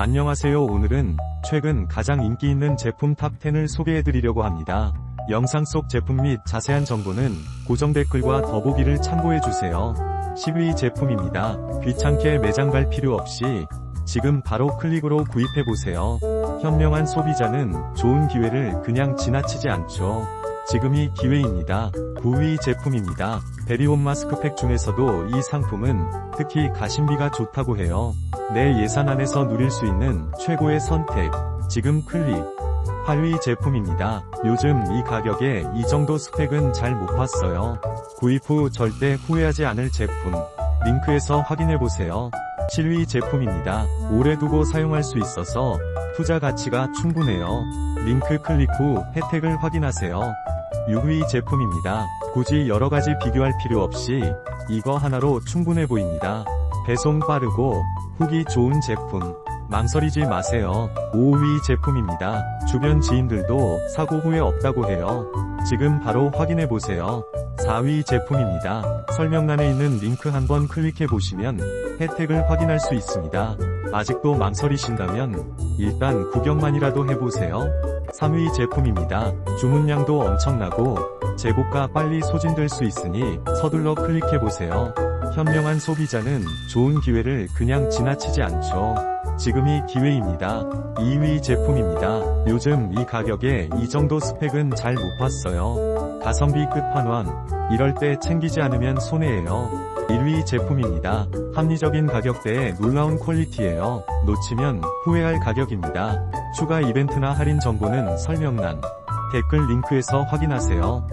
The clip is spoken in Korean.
안녕하세요 오늘은 최근 가장 인기 있는 제품 탑10을 소개해드리려고 합니다. 영상 속 제품 및 자세한 정보는 고정 댓글과 더보기를 참고해주세요. 10위 제품입니다. 귀찮게 매장 갈 필요 없이 지금 바로 클릭으로 구입해보세요. 현명한 소비자는 좋은 기회를 그냥 지나치지 않죠. 지금이 기회입니다. 9위 제품입니다. 베리홈 마스크팩 중에서도 이 상품은 특히 가심비가 좋다고 해요. 내 예산 안에서 누릴 수 있는 최고의 선택. 지금 클릭. 8위 제품입니다. 요즘 이 가격에 이 정도 스펙은 잘 못 봤어요. 구입 후 절대 후회하지 않을 제품. 링크에서 확인해보세요. 7위 제품입니다. 오래 두고 사용할 수 있어서 투자 가치가 충분해요. 링크 클릭 후 혜택을 확인하세요. 6위 제품입니다. 굳이 여러가지 비교할 필요 없이 이거 하나로 충분해 보입니다. 배송 빠르고 후기 좋은 제품. 망설이지 마세요. 5위 제품입니다. 주변 지인들도 사고 후회 없다고 해요. 지금 바로 확인해 보세요. 4위 제품입니다. 설명란에 있는 링크 한번 클릭해 보시면 혜택을 확인할 수 있습니다. 아직도 망설이신다면 일단 구경만이라도 해보세요. 3위 제품입니다. 주문량도 엄청나고 재고가 빨리 소진될 수 있으니 서둘러 클릭해보세요. 현명한 소비자는 좋은 기회를 그냥 지나치지 않죠. 지금이 기회입니다. 2위 제품입니다. 요즘 이 가격에 이 정도 스펙은 잘 못 봤어요. 가성비 끝판왕. 이럴 때 챙기지 않으면 손해예요. 1위 제품입니다. 합리적인 가격대에 놀라운 퀄리티예요. 놓치면 후회할 가격입니다. 추가 이벤트나 할인 정보는 설명란, 댓글 링크에서 확인하세요.